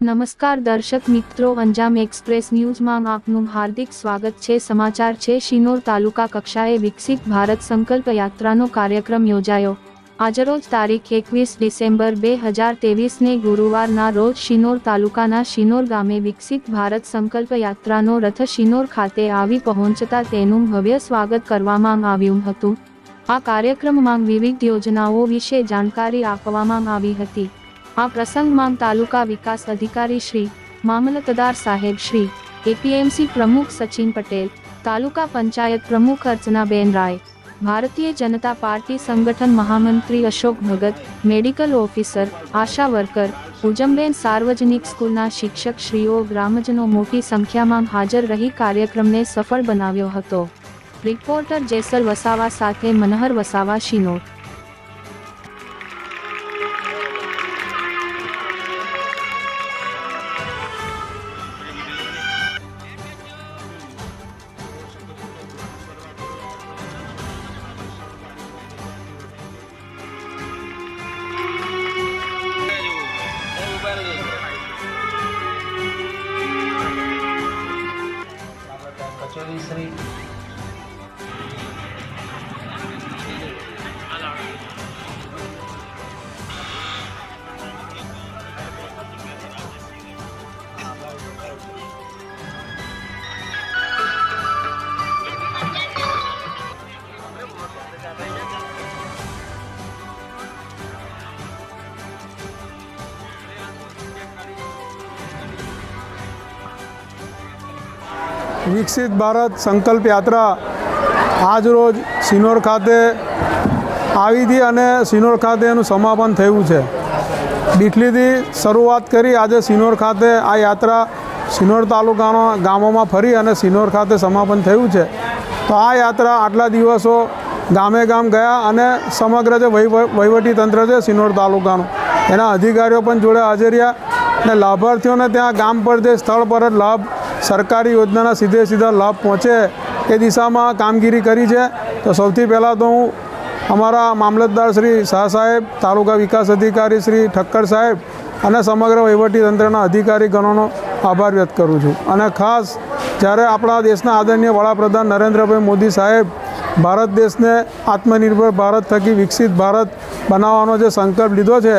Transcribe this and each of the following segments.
નમસ્કાર દર્શક મિત્રો, અંજામ એક્સપ્રેસ ન્યૂઝમાં આપનું હાર્દિક સ્વાગત છે. સમાચાર છે, શિનોર તાલુકા કક્ષાએ વિકસિત ભારત સંકલ્પ યાત્રાનો કાર્યક્રમ યોજાયો. આજરોજ તારીખ એકવીસ ડિસેમ્બર બે હજાર તેવીસને ગુરુવારના રોજ શિનોર તાલુકાના શિનોર ગામે વિકસિત ભારત સંકલ્પ યાત્રાનો રથ શિનોર ખાતે આવી પહોંચતા તેનું ભવ્ય સ્વાગત કરવામાં આવ્યું હતું. આ કાર્યક્રમમાં વિવિધ યોજનાઓ વિશે જાણકારી આપવામાં આવી હતી. આ પ્રસંગમાં તાલુકા વિકાસ અધિકારી શ્રી મામલતદાર સાહેબ શ્રી એપીએમસી પ્રમુખ સચિન પટેલ, તાલુકા પંચાયત પ્રમુખ અર્ચનાબેન રાય, ભારતીય જનતા પાર્ટી સંગઠન મહામંત્રી Ashok Bhagat, medical officer ASHA worker, Ujamben સાર્વજનિક સ્કૂલના શિક્ષક શ્રીઓ ગ્રામજનો મોટી સંખ્યામાં હાજર રહી કાર્યક્રમને સફળ બનાવ્યો હતો. રિપોર્ટર જેસલ વસાવા સાથે મનહર વસાવા શિનોર કચોરી શ્રી વિકસિત ભારત સંકલ્પ યાત્રા આજ રોજ સિનોર ખાતે આવી હતી અને સિનોર ખાતે એનું સમાપન થયું છે. ડીખલીથી શરૂઆત કરી આજે સિનોર ખાતે આ યાત્રા સિનોર તાલુકાના ગામોમાં ફરી અને સિનોર ખાતે સમાપન થયું છે. તો આ યાત્રા આટલા દિવસો ગામે ગામ ગયા અને સમગ્ર જે વહીવ- વહીવટી તંત્ર છે સિનોર તાલુકાનું, એના અધિકારીઓ પણ જોડે હાજર રહ્યા. અને લાભાર્થીઓને ત્યાં ગામ પર જે સ્થળ પર જ લાભ, સરકારી યોજનાના સીધે સીધા લાભ પહોંચે એ દિશામાં કામગીરી કરી છે. તો સૌથી પહેલાં તો હું અમારા મામલતદાર શ્રી શાહ સાહેબ, તાલુકા વિકાસ અધિકારી શ્રી ઠક્કર સાહેબ અને સમગ્ર વહીવટી તંત્રના અધિકારી ગણોનો આભાર વ્યક્ત કરું છું. અને ખાસ જ્યારે આપણા દેશના આદરણીય વડાપ્રધાન નરેન્દ્રભાઈ મોદી સાહેબ ભારત દેશને આત્મનિર્ભર ભારત થકી વિકસિત ભારત બનાવવાનો જે સંકલ્પ લીધો છે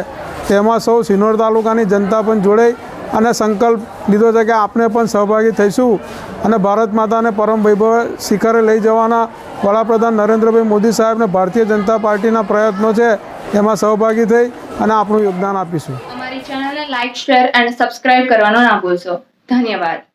તેમાં સૌ સિનોર તાલુકાની જનતા પણ જોડાઈ અને સંકલ્પ લીધો છે કે આપણે પણ સહભાગી થઈશું અને ભારત માતાને પરમ વૈભવ શિખરે લઈ જવાના વડાપ્રધાન નરેન્દ્રભાઈ મોદી સાહેબને ભારતીય જનતા પાર્ટીના પ્રયત્નો છે, એમાં સહભાગી થઈ અને આપણું યોગદાન આપીશું. અમારી ચેનલને લાઇક શેર અને સબસ્ક્રાઇબ કરવાનો ના ભૂલશો. ધન્યવાદ.